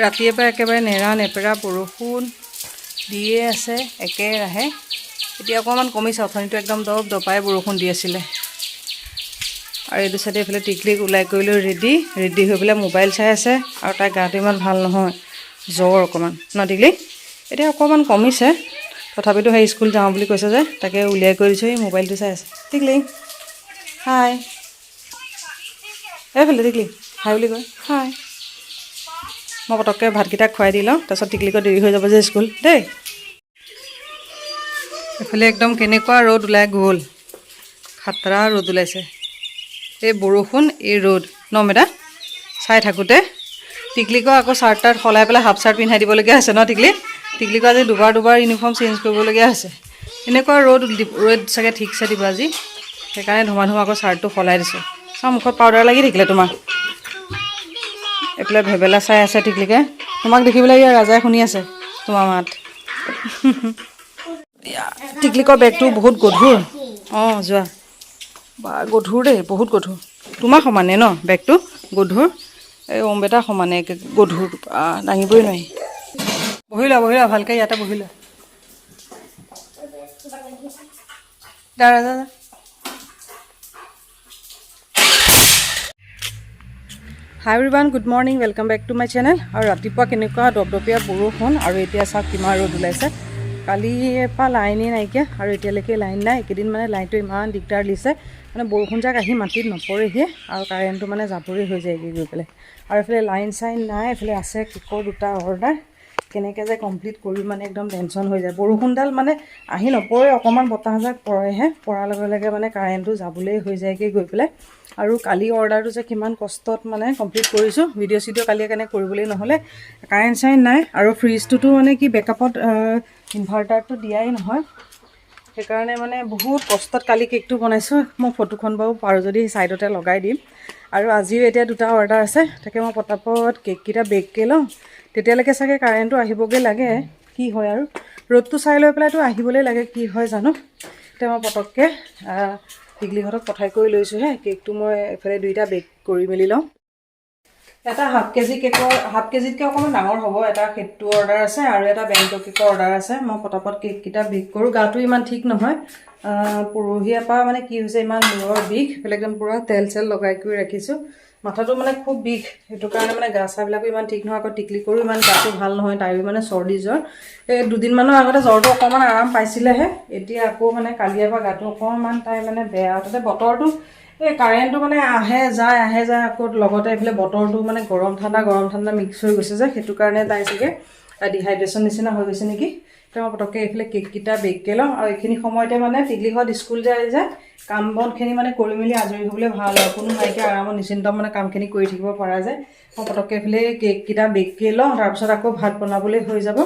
ৰাতিয়ে পৰা একেবাৰে নেৰা নেপেৰা বৰষুণ দিয়ে আছে একেৰাহে। এতিয়া অকণমান কমিছে অথনিটো একদম দব দপাই বৰষুণ দি আছিলে। আৰু এইটো চাইডে এইফালে টিকলিক ওলাই কৰি লৈ ৰেডি ৰেডি হৈ পেলাই মোবাইল চাই আছে আৰু তাইৰ গাটো ইমান ভাল নহয় জ্বৰ অকণমান। ন টিকলি? এতিয়া অকণমান কমিছে। তথাপিতো সেই স্কুল যাওঁ বুলি কৈছে যে তাকে উলিয়াই কৰি দিছোঁ এই মোবাইলটো চাই আছে। টিকলি? হাই এইফালে টিকলি হাই বুলি কয়। হাই মই পটককৈ ভাতকেইটা খুৱাই দি লওঁ তাৰপিছত টিকলিকত দেৰি হৈ যাব যে স্কুল দেই। এইফালে একদম কেনেকুৱা ৰ'দ ওলাই গ'ল। খাতৰা ৰ'দ ওলাইছে। এই বৰষুণ এই ৰ'দ। ন মেদা? চাই থাকোঁতে টিকলিকো আকৌ চাৰ্ট তাৰ্ট সলাই পেলাই হাফ চাৰ্ট পিন্ধাই দিবলগীয়া হৈছে ন টিকলি? টিকলিকো আজি দুবাৰ দুবাৰ ইউনিফৰ্ম চেঞ্জ কৰিবলগীয়া হৈছে। এনেকুৱা ৰ'দ ৰ'দ চাগে ঠিকছে দিব আজি। সেইকাৰণে ধুমা ধুমা আকৌ চাৰ্টটো সলাই দিছোঁ। চাওঁ মুখত পাউডাৰ লাগি থাকিলে তোমাৰ এইফালে ভেবেলা চাই আছে টিকলিকে তোমাক দেখি পেলাই ইয়াৰ ৰাজাই শুনি আছে তোমাৰ মাত। টিকলিকৰ বেগটো বহুত গধুৰ। অঁ যোৱা। বা গধুৰ দেই বহুত গধুৰ। তোমাৰ সমানে ন বেগটো? গধুৰ? এই অম্বেটা সমানে গধুৰ দাঙিবই নোৱাৰি। বহি লোৱা বহি লোৱা ভালকৈ ইয়াতে বহি লোৱা যা Raja hi everyone good morning welcome back to my channel আৰু ৰাতিপুৱা কেনেকুৱা দপদপীয়া বৰষুণ আৰু এতিয়া চাওক কিমান ৰ'দ ওলাইছে। কালিৰ পৰা লাইনেই নাইকিয়া আৰু এতিয়ালৈকে লাইন নাই। এইকেইদিন মানে লাইনটো ইমান দিগদাৰ দিছে। মানে বৰষুণ যাক আহি মাটিত নপৰেহিয়ে আৰু কাৰেণ্টটো মানে যাবৰে হৈ যায়গৈ গৈ পেলাই। আৰু এইফালে লাইন চাইন নাই, এইফালে আছে কেকৰ দুটা অৰ্ডাৰ কেনেকৈ যে কমপ্লিট কৰি মানে একদম টেনশ্যন হৈ যায়। বৰষুণডাল মানে আহি নপৰে, অকণমান বতাহজাক পৰেহে। পৰাৰ লগে লগে মানে কাৰেণ্টটো যাবলৈ হৈ যায়গৈ গৈ পেলাই। আৰু কালি অৰ্ডাৰটো যে কিমান কষ্টত মানে কমপ্লিট কৰিছোঁ ভিডিঅ' চিডিঅ' কালি কাৰণে কৰিবলৈ নহ'লে কাৰেণ্ট চাৰেণ্ট নাই আৰু ফ্ৰিজটোতো মানে কি বেকআপত ইনভাৰ্টাৰটো দিয়াই নহয়। সেইকাৰণে মানে বহুত কষ্টত কালি কেকটো বনাইছোঁ। মই ফটোখন বাৰু পাৰোঁ যদি ছাইডতে লগাই দিম। আৰু আজিও এতিয়া দুটা অৰ্ডাৰ আছে তাকে মই পটাপট কেককেইটা বেগকৈ লওঁ। তেতিয়ালৈকে চাগে কাৰেণ্টটো আহিবগৈ লাগে। কি হয় আৰু? ৰ'দটো চাই লৈ পেলাইতো আহিবলৈ লাগে কি হয় জানো? এতিয়া মই পটককৈ টিকলিহঁতক পঠাই কৰি লৈছোঁহে কেকটো মই এইফালে দুইটা বেগ কৰি মেলি লওঁ। এটা হাফ কেজি কেকৰ হাফ কেজিতকৈ অকণমান ডাঙৰ হ'ব। এটা সেইটো অৰ্ডাৰ আছে আৰু এটা বেংকৰ কেকৰ অৰ্ডাৰ আছে। মই পটাপট কেককেইটা বেক কৰোঁ। গাটো ইমান ঠিক নহয়। পৰহিয়াৰ পৰা মানে কি হৈছে ইমান মূৰৰ বিষ। এইফালে একদম পূৰা তেল চেল লগাই কৰি ৰাখিছোঁ। মাথাটো মানে খুব বিষ। সেইটো কাৰণে মানে গা চাবিলাকো ইমান ঠিক নহয়, আকৌ টিকলিকৰো ইমান গাটো ভালো নহয় তাইৰো মানে চৰ্দি জ্বৰ। এই দুদিনমানৰ আগতে জ্বৰটো অকণমান আৰাম পাইছিলেহে, এতিয়া আকৌ মানে কালিৰ পৰা গাটো অকণমান তাই মানে বেয়া। তাতে বতৰটো, এই কাৰেণ্টটো মানে আহে, যায় আহে, যায়, আকৌ লগতে এইফালে বতৰটো মানে গৰম ঠাণ্ডা গৰম ঠাণ্ডা মিক্স হৈ গৈছে যে, সেইটো কাৰণে তাই চাগে ডিহাইড্ৰেশ্যন নিচিনা হৈ গৈছে নেকি? তেওঁ পটককৈ এইফালে কেককেইটা বেগকৈ লওঁ। আৰু এইখিনি সময়তে মানে টিকলিহঁত স্কুল যায় যে কাম বনখিনি মানে কৰি মেলি আজৰি হ'বলৈ ভাল আৰু। কোনো নাইকিয়া আৰামত নিশ্চিন্ত মানে কামখিনি কৰি থাকিব পৰা যায়। মই পটককৈ এইফালে কেককেইটা বেগকৈ লওঁ। তাৰপিছত আকৌ ভাত বনাবলৈ হৈ যাব।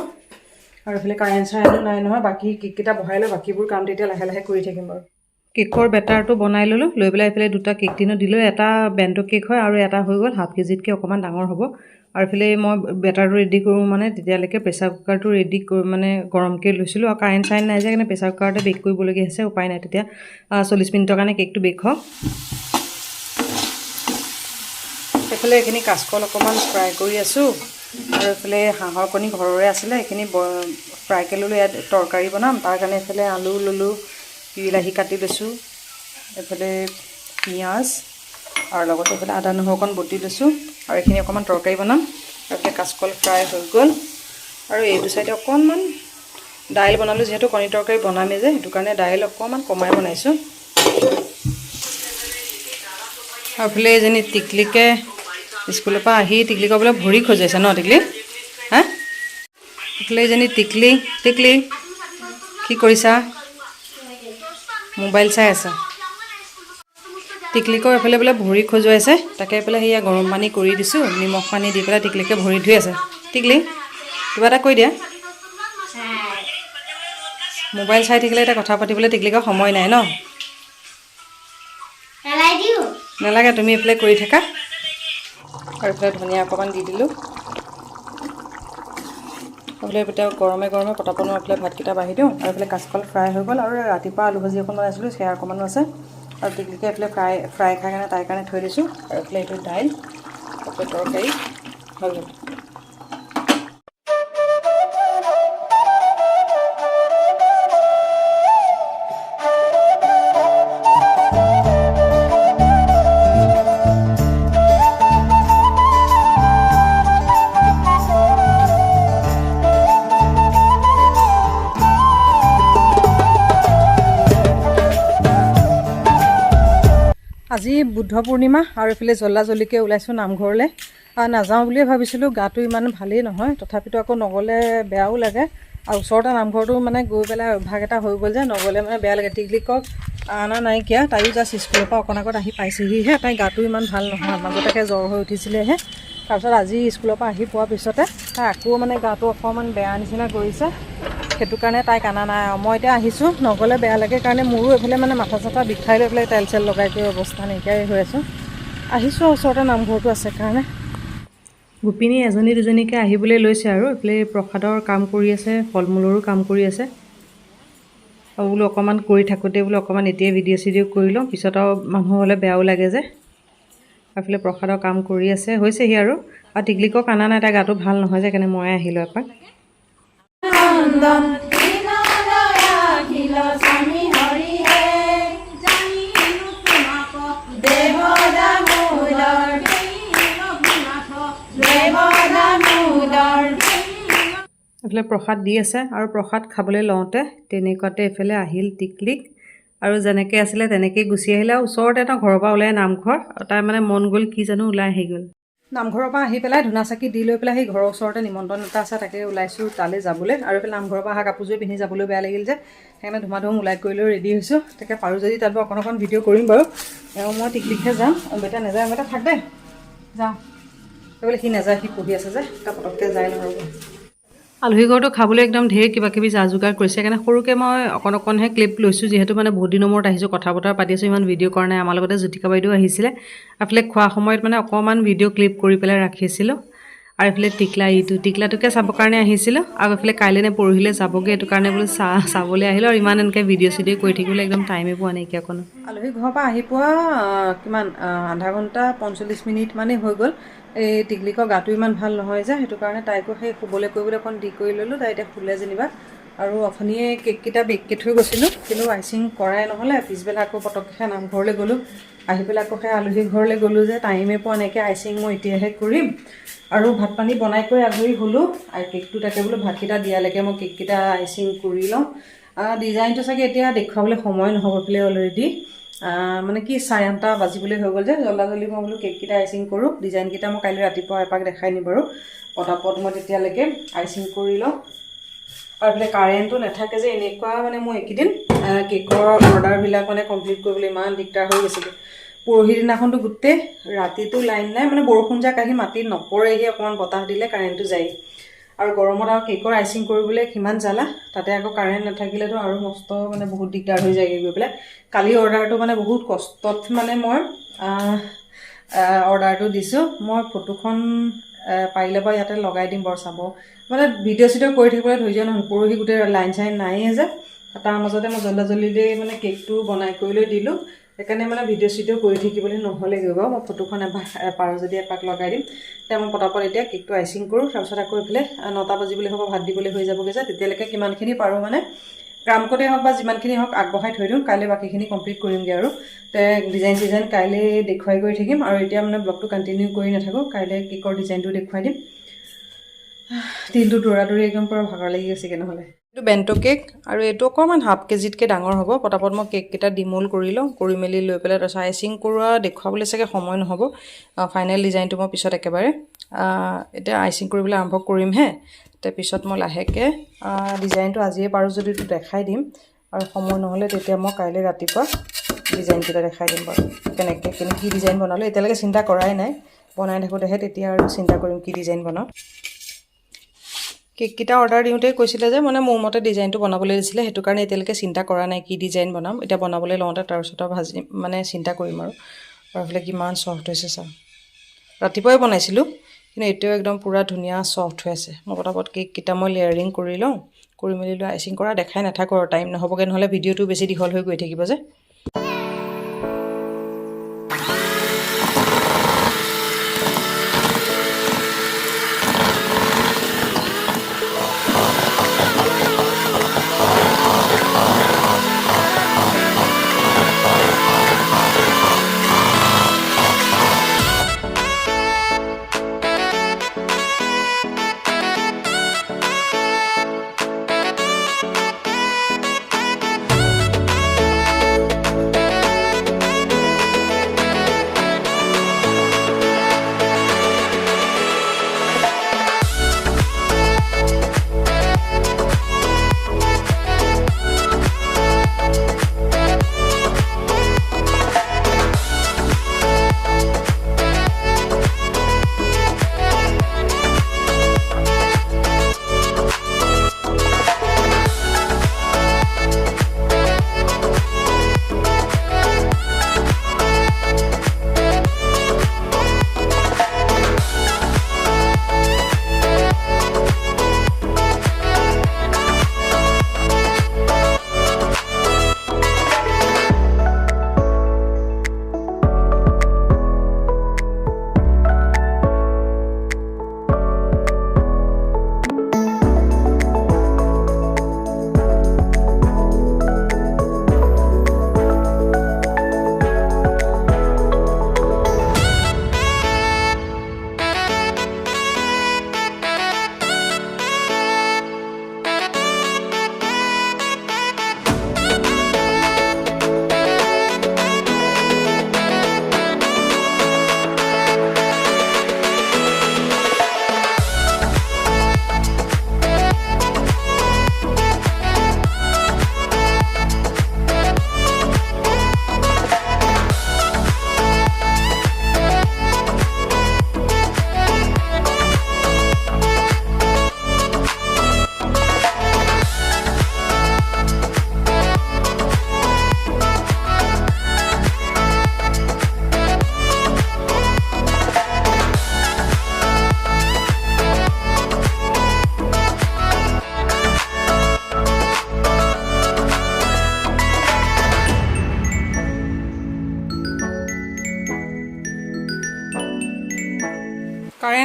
আৰু এইফালে কাৰেণ্ট চাৰেণ্টো নাই নহয়। বাকী কেককেইটা বহাই লৈ বাকীবোৰ কাম তেতিয়া লাহে লাহে কৰি থাকিম বাৰু। কেকৰ বেটাৰটো বনাই ল'লোঁ। লৈ পেলাই এইফালে দুটা কেক টিনো দিলোঁ। এটা বেণ্ট কেক হয় আৰু এটা হৈ গ'ল। হাফ কেজিতকৈ অকণমান ডাঙৰ হ'ব। আৰু এইফালে মই বেটাৰটো ৰেডি কৰোঁ মানে তেতিয়ালৈকে প্ৰেছাৰ কুকাৰটো ৰেডি কৰি মানে গৰমকৈ লৈছিলোঁ আৰু কাৰেণ্ট চাৰেণ্ট নাই যে সেইকাৰণে প্ৰেছাৰ কুকাৰতে বেক কৰিবলগীয়া হৈছে উপায় নাই তেতিয়া। চল্লিছ মিনিটৰ কাৰণে কেকটো বেক হওক। এইফালে এইখিনি কাচকল অকণমান ফ্ৰাই কৰি আছোঁ। আৰু এইফালে হাঁহৰ কণী ঘৰৰে আছিলে সেইখিনি ব- ফ্ৰাইকৈ ল'লোঁ ইয়াত তৰকাৰী বনাম। তাৰ কাৰণে এইফালে আলু ল'লোঁ বিলাহী কাটি লৈছোঁ। এইফালে পিঁয়াজ আৰু লগতে এইফালে আদা নহৰু অকণ বটি লৈছোঁ। আৰু এইখিনি অকণমান তৰকাৰী বনাম। আৰু এইফালে কাচকল ফ্ৰাই হৈ গ'ল। আৰু এইটো চাইডে অকণমান দাইল বনালোঁ, যিহেতু কণী তৰকাৰী বনামেই যে, সেইটো কাৰণে দাইল অকণমান কমাই বনাইছোঁ। আৰু এইফালে এজনী টিকলিকে স্কুলৰ পৰা আহি টিকলিকৰ বোলে ভৰি খজুৱাইছে ন টিকলি? হা? এইফালে এজনী টিকলি টিকলি, কি কৰিছা? মোবাইল চাই আছা? টিকলিকৰ এইফালে বোলে ভৰি খজুৱাইছে তাকে এইফালে সেয়া গৰম পানী কৰি দিছোঁ নিমখ পানী দি পেলাই টিকলিকে ভৰি ধুই আছে। টিকলি কিবা এটা কৈ দিয়া। মোবাইল চাই থাকিলে এতিয়া কথা পাতিবলৈ টিকলিকৰ সময় নাই ন? পেলাই নালাগে তুমি এইফালে কৰি থাকা। আৰু এইফালে ধনিয়া অকণমান দি দিলোঁ। এইফালে এতিয়া গৰমে গৰমে পটাপট মই এইফালে ভাতকেইটা বাঢ়ি দিওঁ। আৰু এইফালে কাচকল ফ্ৰাই হৈ গ'ল। আৰু ৰাতিপুৱা আলু ভাজি অকণ বনাইছিলোঁ সেয়া অকণমানো আছে। আৰু টিকলিকে এইফালে ফ্ৰাই ফ্ৰাই খাই কাৰণে তাইৰ কাৰণে থৈ দিছোঁ আৰু এইফালে এইটো দাইল এইফালে তৰকাৰী, হৈ আজি বুদ্ধ পূৰ্ণিমা আৰু এইফালে জল্দা জল্দিকৈ ওলাইছোঁ নামঘৰলৈ। নাযাওঁ বুলিয়ে ভাবিছিলোঁ গাটো ইমান ভালেই নহয় তথাপিতো আকৌ নগ'লে বেয়াও লাগে। আৰু ওচৰতে নামঘৰটো মানে গৈ পেলাই অভ্যাস এটা হৈ গ'ল যে নগ'লে মানে বেয়া লাগে। টিকলিকক অনা নাইকিয়া তাইও জাষ্ট স্কুলৰ পৰা অকণ আগত আহি পাইছেহিহে। তাই গাটো ইমান ভাল নহয় মাজতে জ্বৰ হৈ উঠিছিলেহে। তাৰপিছত আজি স্কুলৰ পৰা আহি পোৱাৰ পিছতে তাই আকৌ মানে গাটো অকণমান বেয়া নিচিনা কৰিছে। সেইটো কাৰণে তাইক অনা নাই আৰু। মই এতিয়া আহিছোঁ নগ'লে বেয়া লাগে কাৰণে মোৰো এইফালে মানে মাথা চাথা বিষাই লৈ পেলাই তেল চেল লগাই কৰি অৱস্থা নাইকিয়াই হৈ আছোঁ। আহিছোঁ ওচৰতে নামঘৰটো আছে কাৰণে। গোপিনী এজনী দুজনীকৈ আহিবলৈ লৈছে আৰু এইফালে প্ৰসাদৰ কাম কৰি আছে ফল মূলৰো কাম কৰি আছে। আৰু বোলো অকণমান কৰি থাকোঁতে বোলো অকণমান এতিয়াই ভিডিঅ' চিডিঅ' কৰি লওঁ পিছত আৰু মানুহ হ'লে বেয়াও লাগে যে। এইফালে প্ৰসাদৰ কাম কৰি আছে হৈছেহি আৰু। আৰু টিকলিকক অনা নাই তাই গাটো ভাল নহয় যে সেইকাৰণে মই আহিলোঁ এপাক। এইফালে প্ৰসাদ দি আছে আৰু প্ৰসাদ খাবলৈ লওঁতে তেনেকুৱাতে এইফালে আহিল টিকলিক আৰু যেনেকৈ আছিলে তেনেকেই গুচি আহিলে আৰু ওচৰতে এটা ঘৰৰ পৰা ওলাই নামঘৰ তাই মানে মন গ'ল কি জানো ওলাই আহি গ'ল নামঘৰৰ পৰা আহি পেলাই ধূনা চাকি দি লৈ পেলাই সেই ঘৰৰ ওচৰতে নিমন্ত্ৰণ এটা আছে তাকে ওলাইছোঁ তালৈ যাবলৈ। আৰু এইফালে নামঘৰৰ পৰা অহা কাপোৰযোৰ পিন্ধি যাবলৈ বেয়া লাগিল যে। সেইকাৰণে ধুমা ধুম ওলাই কৰি লৈ ৰেডি হৈছোঁ। তাকে পাৰোঁ যদি তাত অকণ অকণ ভিডিঅ' কৰিম বাৰু। এওঁ মই টিকলিকহে যাম। বেটা নাযায় বেটা থাক দে। যাওঁ। সেইবোলে সি নাযায় সি পঢ়ি আছে যে। তাৰ পটককৈ লওঁ ৰ'ব আলহী ঘৰটো খাবলৈ একদম ঢেৰ কিবা কিবি যা যোগাৰ কৰিছে। সেইকাৰণে সৰুকৈ মই অকণ অকণহে ক্লিপ লৈছোঁ। যিহেতু মানে বহুত দিনৰ মূৰত আহিছোঁ কথা বতৰা পাতি আছোঁ, ইমান ভিডিঅ' কৰা নাই। আমাৰ লগতে জ্যোতিকা বাইদেউ আহিছিলে। এইফালে খোৱা সময়ত মানে অকণমান ভিডিঅ' ক্লিপ কৰি পেলাই ৰাখিছিলোঁ আৰু এইফালে টিকলা, ইটো টিকলাটোকে চাবৰ কাৰণে আহিছিলোঁ। আৰু এইফালে কাইলৈ নে পৰহিলৈ যাবগৈ, এইটো কাৰণে বোলো চা চাবলৈ আহিলোঁ। আৰু ইমান এনেকৈ ভিডিঅ' চিডিঅ' কৰি থাকিবলৈ একদম টাইমেই পোৱা নাইকিয়া অকণো। আলহী ঘৰৰ পৰা আহি পোৱা কিমান আধা ঘণ্টা পঞ্চল্লিছ মিনিট মানেই হৈ গ'ল। এই টিকলিকৰ গাটো ইমান ভাল নহয় যে সেইটো কাৰণে তাইকো সেই শুবলৈ কৰিবলৈ অকণ দি কৰি ল'লোঁ। তাই এতিয়া শুলে যেনিবা। আৰু অথনিয়ে কেককেইটা বেগকৈ থৈ গৈছিলোঁ। কিন্তু আইচিং কৰাই নহ'লে পিছবেলা আকৌ পটককৈ নামঘৰলৈ গ'লোঁ। আহি পেলাই আকৌ সেই আলহী ঘৰলৈ গ'লোঁ যে টাইমে পোৱা নাইকিয়া আইচিং মই এতিয়াহে কৰিম। আৰু ভাত পানী বনাই কৰি আজৰি হ'লোঁ। আৰু কেকটো তাকে বোলো ভাতকেইটা দিয়ালৈকে মই কেককেইটা আইচিং কৰি লওঁ। ডিজাইনটো চাগে এতিয়া দেখুৱাবলৈ সময় নহ'ব পেলাই অলৰেডি। মানে কি চাৰে আঠটা বাজিবলৈ হৈ গ'ল যে জল্দা জল্দি মই বোলো কেককেইটা আইচিং কৰোঁ ডিজাইনকেইটা মই কাইলৈ ৰাতিপুৱা এপাক দেখাই নিম বাৰু। পটাপট মই তেতিয়ালৈকে আইচিং কৰি লওঁ। আৰু এইফালে কাৰেণ্টটো নাথাকে যে এনেকুৱা মানে মই এইকেইদিন কেকৰ অৰ্ডাৰবিলাক মানে কমপ্লিট কৰিবলৈ ইমান দিগদাৰ হৈ গৈছিলে পৰহি দিনাখনতো গোটেই ৰাতিটো লাইন নাই মানে বৰষুণ যাক আহি মাটিত নপৰেহি অকণমান বতাহ দিলে কাৰেণ্টটো যায় আৰু গৰমত আৰু কেকৰ আইচিং কৰিবলৈ কিমান জ্বালা তাতে আকৌ কাৰেণ্ট নাথাকিলেতো আৰু মস্ত মানে বহুত দিগদাৰ হৈ যায়গৈ গৈ পেলাই। কালি অৰ্ডাৰটো মানে বহুত কষ্টত মানে মই অৰ্ডাৰটো দিছোঁ। মই ফটোখন পাৰিলে বাৰু ইয়াতে লগাই দিম বাৰু চাব। মানে ভিডিঅ' চিডিঅ' কৰি থাকিবলৈ ধৈৰ্য নহয় পৰহি গোটেই লাইন চাইন নাইয়ে যে। তাৰ মাজতে মই জল্দা জল্দিতে মানে কেকটো বনাই কৰি লৈ দিলোঁ। সেইকাৰণে মানে ভিডিঅ' চিডিঅ' কৰি থাকিবলৈ নহ'লেগৈ বাৰু। মই ফটোখন এবাৰ পাৰোঁ যদি এপাক লগাই দিম, তেতিয়া মই পটাপট এতিয়া কেকটো আইচিং কৰোঁ, তাৰপিছত আকৌ এইফালে নটা বাজিবলৈ হ'ব ভাত দিবলৈ হৈ যাবগৈ যে, তেতিয়ালৈকে কিমানখিনি পাৰোঁ মানে গ্ৰামকতেই হওক বা যিমানখিনি হওক আগবঢ়াই থৈ দিওঁ, কাইলৈ বাকীখিনি কমপ্লিট কৰিমগৈ আৰু। তে ডিজাইন চিজাইন কাইলৈ দেখুৱাই কৰি থাকিম আৰু এতিয়া মানে ব্লগটো কণ্টিনিউ কৰি নাথাকোঁ, কাইলৈ কেকৰ ডিজাইনটো দেখুৱাই দিম। দিনটো দৌৰা দৌৰি একদম পূৰা ভাগৰ লাগি গৈছেগৈ নহ'লে। এইটো বেণ্ট কেক আৰু এইটো অকণমান হাফ কেজিতকৈ ডাঙৰ হ'ব। পটাপট মই কেককেইটা ডিমোল কৰি লওঁ কৰি মেলি লৈ পেলাই তাৰপিছত আইচিং কৰোৱা দেখুৱাবলৈ চাগে সময় নহ'ব। ফাইনেল ডিজাইনটো মই পিছত একেবাৰে এতিয়া আইচিং কৰিবলৈ আৰম্ভ কৰিমহে। তাৰপিছত মই লাহেকৈ ডিজাইনটো আজিয়ে পাৰোঁ যদি দেখাই দিম। আৰু সময় নহ'লে তেতিয়া মই কাইলৈ ৰাতিপুৱা ডিজাইনকেইটা দেখাই দিম বাৰু। কেনেকৈ কেনে কি ডিজাইন বনালোঁ এতিয়ালৈকে চিন্তা কৰাই নাই। বনাই থাকোঁতেহে তেতিয়া আৰু চিন্তা কৰিম কি ডিজাইন বনাওঁ। কেককেইটা অৰ্ডাৰ দিওঁতেই কৈছিলে যে মানে মোৰ মতে ডিজাইনটো বনাবলৈ দিছিলে সেইটো কাৰণে এতিয়ালৈকে চিন্তা কৰা নাই কি ডিজাইন বনাম। এতিয়া বনাবলৈ লওঁতে তাৰপিছত ভাজি মানে চিন্তা কৰিম আৰু। আৰু এইফালে কিমান চফ্ট হৈছে চা। ৰাতিপুৱাই বনাইছিলোঁ কিন্তু এতিয়াও একদম পূৰা ধুনীয়া চফ্ট হৈ আছে। মই পটাপট কেককেইটা মই লেয়াৰিং কৰি লওঁ কৰি মেলি লৈ আইচিং কৰা দেখাই নাথাকোঁ আৰু টাইম নহ'বগৈ নহ'লে ভিডিঅ'টো বেছি দীঘল হৈ গৈ থাকিব যে।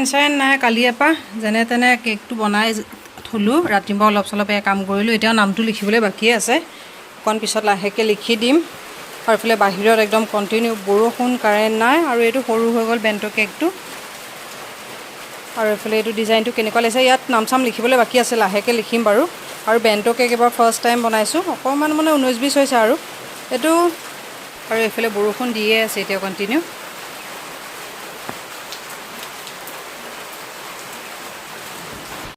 কাৰেণ্ট চাৰেণ্ট নাই কালিৰ পৰা যেনে তেনে কেকটো বনাই থলোঁ। ৰাতিপুৱা অলপ চলপ কাম কৰিলোঁ। এতিয়াও নামটো লিখিবলৈ বাকীয়ে আছে। অকণ পিছত লাহেকৈ লিখি দিম। আৰু এইফালে বাহিৰত একদম কণ্টিনিউ বৰষুণ কাৰেণ্ট নাই আৰু এইটো সৰু হৈ গ'ল বেণ্ট কেকটো। আৰু এইফালে এইটো ডিজাইনটো কেনেকুৱা লাগিছে ইয়াত নাম চাম লিখিবলৈ বাকী আছে লাহেকৈ লিখিম বাৰু। আৰু বেণ্ট কেক এবাৰ ফাৰ্ষ্ট টাইম বনাইছোঁ। অকণমান মানে ঊনৈছ বিছ হৈছে আৰু। এইটো আৰু এইফালে বৰষুণ দিয়ে আছে এতিয়া কণ্টিনিউ